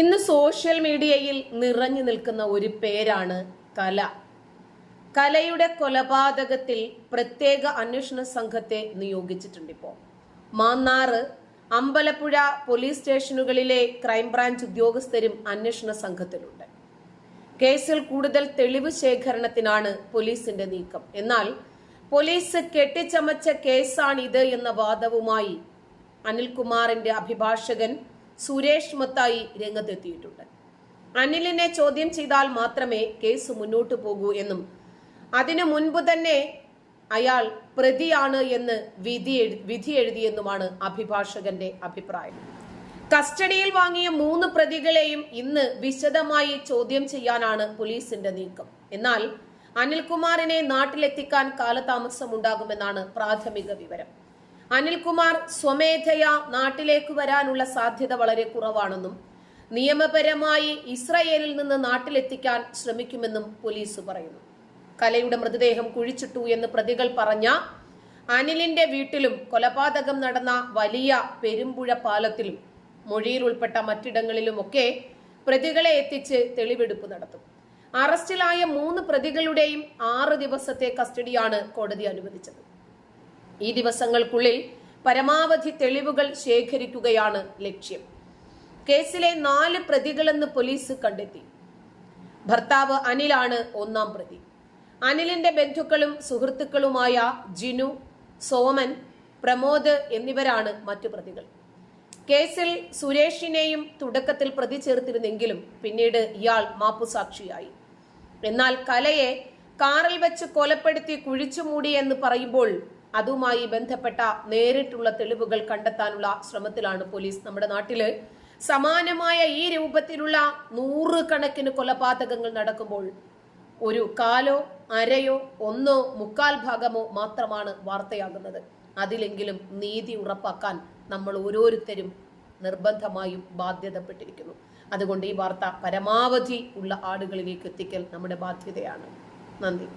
ഇന്ന് സോഷ്യൽ മീഡിയയിൽ നിറഞ്ഞു നിൽക്കുന്ന ഒരു പേരാണ് കല. കലയുടെ കൊലപാതകത്തിൽ പ്രത്യേക അന്വേഷണ സംഘത്തെ നിയോഗിച്ചിട്ടുണ്ട് ഇപ്പോൾ മാന്നാറ് അമ്പലപ്പുഴ പോലീസ് സ്റ്റേഷനുകളിലെ ക്രൈംബ്രാഞ്ച് ഉദ്യോഗസ്ഥരും അന്വേഷണ സംഘത്തിലുണ്ട്. കേസിൽ കൂടുതൽ തെളിവ് ശേഖരണത്തിനാണ് പോലീസിന്റെ നീക്കം. എന്നാൽ പോലീസ് കെട്ടിച്ചമച്ച കേസാണിത് എന്ന വാദവുമായി അനിൽകുമാറിന്റെ അഭിഭാഷകൻ സുരേഷ് മത്തായി രംഗത്തെത്തിയിട്ടുണ്ട്. അനിലിനെ ചോദ്യം ചെയ്താൽ മാത്രമേ കേസ് മുന്നോട്ടു പോകൂ എന്നും അതിനു മുൻപ് തന്നെ അയാൾ പ്രതിയാണ് എന്ന് വിധി വിധി എഴുതിയെന്നുമാണ് അഭിഭാഷകന്റെ അഭിപ്രായം. കസ്റ്റഡിയിൽ വാങ്ങിയ മൂന്ന് പ്രതികളെയും ഇന്ന് വിശദമായി ചോദ്യം ചെയ്യാനാണ് പോലീസിന്റെ നീക്കം. എന്നാൽ അനിൽകുമാറിനെ നാട്ടിലെത്തിക്കാൻ കാലതാമസം ഉണ്ടാകുമെന്നാണ് പ്രാഥമിക വിവരം. അനിൽകുമാർ സ്വമേധയാ നാട്ടിലേക്ക് വരാനുള്ള സാധ്യത വളരെ കുറവാണെന്നും നിയമപരമായി ഇസ്രയേലിൽ നിന്ന് നാട്ടിലെത്തിക്കാൻ ശ്രമിക്കുമെന്നും പോലീസ് പറയുന്നു. കലയുടെ മൃതദേഹം കുഴിച്ചിട്ടു എന്ന് പ്രതികൾ പറഞ്ഞ അനിലിന്റെ വീട്ടിലും കൊലപാതകം നടന്ന വലിയ പെരുമ്പുഴ പാലത്തിലും മൊഴിയിൽ ഉൾപ്പെട്ട മറ്റിടങ്ങളിലുമൊക്കെ പ്രതികളെ എത്തിച്ച് തെളിവെടുപ്പ് നടത്തും. അറസ്റ്റിലായ മൂന്ന് പ്രതികളുടെയും ആറ് ദിവസത്തെ കസ്റ്റഡിയാണ് കോടതി അനുവദിച്ചത്. ഈ ദിവസങ്ങൾക്കുള്ളിൽ പരമാവധി തെളിവുകൾ ശേഖരിക്കുകയാണ് ലക്ഷ്യം. കേസിലെ നാല് പ്രതികളെന്ന് പോലീസ് കണ്ടെത്തി. ഭർത്താവ് അനിലാണ് ഒന്നാം പ്രതി. അനിലിന്റെ ബന്ധുക്കളും സുഹൃത്തുക്കളുമായ ജിനു സോമൻ പ്രമോദ് എന്നിവരാണ് മറ്റു പ്രതികൾ. കേസിൽ സുരേഷിനെയും തുടക്കത്തിൽ പ്രതി ചേർത്തിരുന്നെങ്കിലും പിന്നീട് ഇയാൾ മാപ്പുസാക്ഷിയായി. എന്നാൽ കലയെ കാറിൽ വെച്ച് കൊലപ്പെടുത്തി കുഴിച്ചുമൂടി എന്ന് പറയുമ്പോൾ അതുമായി ബന്ധപ്പെട്ട നേരിട്ടുള്ള തെളിവുകൾ കണ്ടെത്താനുള്ള ശ്രമത്തിലാണ് പോലീസ് നമ്മുടെ നാട്ടിൽ. സമാനമായ ഈ രൂപത്തിലുള്ള നൂറുകണക്കിന് കൊലപാതകങ്ങൾ നടക്കുമ്പോൾ ഒരു കാലോ അരയോ ഒന്നോ മുക്കാൽ ഭാഗമോ മാത്രമാണ് വാർത്തയാകുന്നത്. അതിലെങ്കിലും നീതി ഉറപ്പാക്കാൻ നമ്മൾ ഓരോരുത്തരും നിർബന്ധമായും ബാധ്യതപ്പെട്ടിരിക്കുന്നു. അതുകൊണ്ട് ഈ വാർത്ത പരമാവധി ഉള്ള ആളുകളിലേക്ക് എത്തിക്കൽ നമ്മുടെ ബാധ്യതയാണ്. നന്ദി.